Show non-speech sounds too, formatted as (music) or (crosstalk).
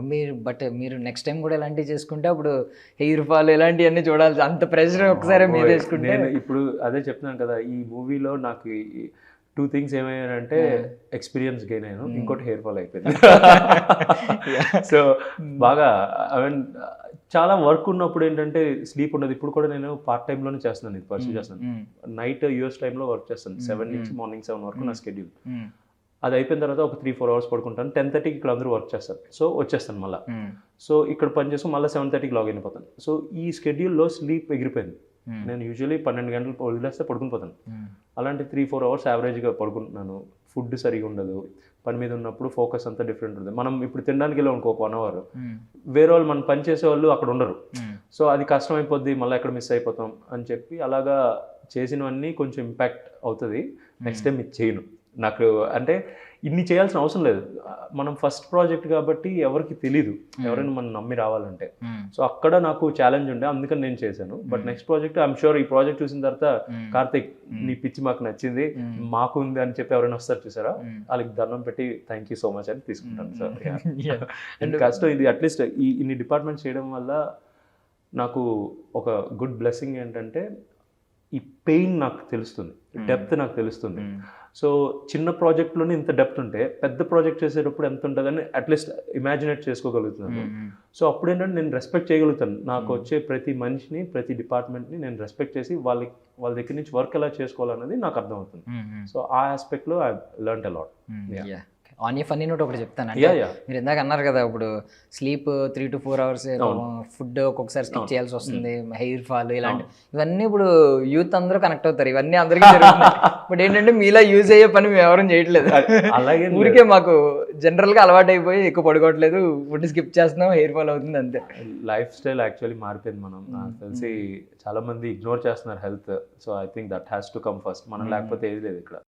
మీరు బట్ మీరు next time కూడా ఇలాంటివి చేసుకుంటే అప్పుడు హెయిర్ ఫాల్ ఇలాంటివన్నీ చూడాలి అంత ప్రెషర్ ఒకసారి మీద వేసుకుంటే నేను ఇప్పుడు అదే చెప్తున్నాను కదా ఈ మూవీలో నాకు టూ థింగ్స్ ఏమయ్యానంటే ఎక్స్పీరియన్స్ గెయిన్ అయ్యాను ఇంకోటి హెయిర్ ఫాల్ అయిపోయింది. (laughs) (laughs) సో బాగా ఐ మీన్ చాలా వర్క్ ఉన్నప్పుడు ఏంటంటే స్లీప్ ఉండదు. ఇప్పుడు కూడా నేను పార్ట్ టైంలోనే చేస్తున్నాను ఇది పర్సూ చేస్తున్నాను. మ్మ్. నైట్ యూఎస్ టైంలో వర్క్ చేస్తాను. సెవెన్ నుంచి మార్నింగ్ సెవెన్ వరకు నా స్కెడ్యూల్. అది అయిపోయిన తర్వాత ఒక త్రీ ఫోర్ అవర్స్ పడుకుంటాను. టెన్ థర్టీకి ఇక్కడ అందరూ వర్క్ చేస్తారు. సో వచ్చేస్తాను మళ్ళీ. సో ఇక్కడ పని చేసుకుని మళ్ళీ సెవెన్ థర్టీకి లాగిన్ అయిపోతాను. సో ఈ స్కెడ్యూల్లో స్లీప్ ఎగిరిపోయింది. మ్మ్. నేను యూజువలీ పన్నెండు గంటలు వదిలేస్తే పడుకుని పోతాను. మ్మ్. అలాంటి త్రీ ఫోర్ అవర్స్ యావరేజ్గా పడుకుంటున్నాను. ఫుడ్ సరిగా ఉండదు. పని మీద ఉన్నప్పుడు ఫోకస్ అంతా డిఫరెంట్ ఉంటుంది. మనం ఇప్పుడు తినడానికి వెళ్ళాం అనుకో వన్ అవర్. వేరే వాళ్ళు మనం పని చేసే వాళ్ళు అక్కడ ఉండరు. సో అది కష్టం అయిపోద్ది మళ్ళీ ఎక్కడ మిస్ అయిపోతాం అని చెప్పి అలాగా చేసినవన్నీ కొంచెం ఇంపాక్ట్ అవుతుంది. నెక్స్ట్ టైం ఇది చేయను. నాకు అంటే ఇన్ని చేయాల్సిన అవసరం లేదు. మనం ఫస్ట్ ప్రాజెక్ట్ కాబట్టి ఎవరికి తెలీదు. ఎవరైనా మనం నమ్మి రావాలంటే. సో అక్కడ నాకు ఛాలెంజ్ ఉండే. అందుకని నేను చేశాను. But next project I'm sure ఈ ప్రాజెక్ట్ చూసిన తర్వాత. కార్తిక్ నీ పిచ్చి మాకు నచ్చింది. మాకు ఉంది అని చెప్పి ఎవరైనా వస్తారు చూసారా. వాళ్ళకి దండం పెట్టి థ్యాంక్ యూ సో మచ్ అని తీసుకుంటాను సార్. అండ్ (laughs) (laughs) కష్టం ఇది. అట్లీస్ట్ ఈ ఇన్ని డిపార్ట్మెంట్స్ చేయడం వల్ల నాకు ఒక గుడ్ బ్లెస్సింగ్ ఏంటంటే ఈ పెయిన్ నాకు తెలుస్తుంది. డెప్త్ నాకు తెలుస్తుంది. సో చిన్న ప్రాజెక్ట్లోనే ఇంత డెప్త్ ఉంటే పెద్ద ప్రాజెక్ట్ చేసేటప్పుడు ఎంత ఉంటుందని అట్లీస్ట్ ఇమాజినేట్ చేసుకోగలుగుతున్నాను. సో అప్పుడు ఏంటంటే నేను రెస్పెక్ట్ చేయగలుగుతాను. నాకు వచ్చే ప్రతి మనిషిని ప్రతి డిపార్ట్మెంట్ని నేను రెస్పెక్ట్ చేసి వాళ్ళకి వాళ్ళ దగ్గర నుంచి వర్క్ ఎలా చేసుకోవాలన్నది నాకు అర్థమవుతుంది. సో ఆ ఆస్పెక్ట్లో I learn a lot ya on a funny note ఒకటి చెప్తాను. అంటే మీరు ఇందాక అన్నారు కదా ఇప్పుడు sleep three to four hours food ఒక్కొక్కసారి స్కిప్ చేయాల్సి వస్తుంది హెయిర్ ఫాల్ ఇలాంటి ఇవన్నీ ఇప్పుడు యూత్ అందరూ కనెక్ట్ అవుతారు. ఇవన్నీ అందరికీ జరుగుతున్నాయి. బట్ ఏంటంటే మీలా యూజ్ అయ్యే పని మేము ఎవరు చేయట్లేదు. అలాగే ఊరికే మాకు జనరల్గా అలవాటు అయిపోయి ఎక్కువ పడుకోవట్లేదు. ఫుడ్ స్కిప్ చేస్తున్నాం హెయిర్ ఫాల్ అవుతుంది అంతే. లైఫ్ స్టైల్ యాక్చువల్లీ మారిపోయింది మనం. నాకు తెలిసి చాలా మంది ఇగ్నోర్ చేస్తున్నారు health. So I think that has to come first. మనం లేకపోతే ఏది లేదు ఇక్కడ.